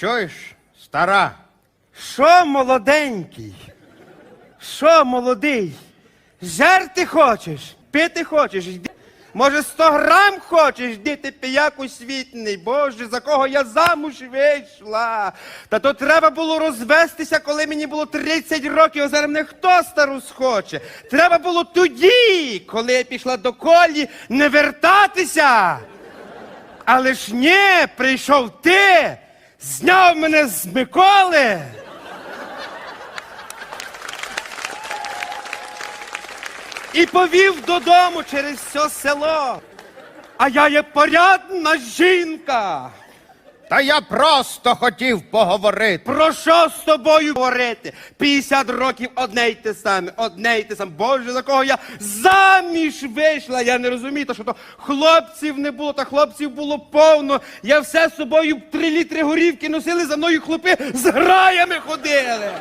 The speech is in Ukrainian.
Чуєш, стара? Що молоденький? Що молодий? Жерти хочеш? Пити хочеш? Може, 100 грам хочеш, йди ти пияк освітний. Боже, за кого я замуж вийшла. Та то треба було розвестися, коли мені було 30 років, а зараз мене хто стару схоче. Треба було тоді, коли я пішла до колі, не вертатися. Але ж ні, прийшов ти, зняв мене з Миколи. І повів додому через все село. А я є порядна жінка. Та я просто хотів поговорити. Про що з тобою говорити? 50 років одне й те саме, одне й те саме. Боже, за кого я заміж вийшла. Я не розумію, то що то хлопців не було, та хлопців було повно. Я все з собою три літри горівки носили, за мною хлопи з граями ходили.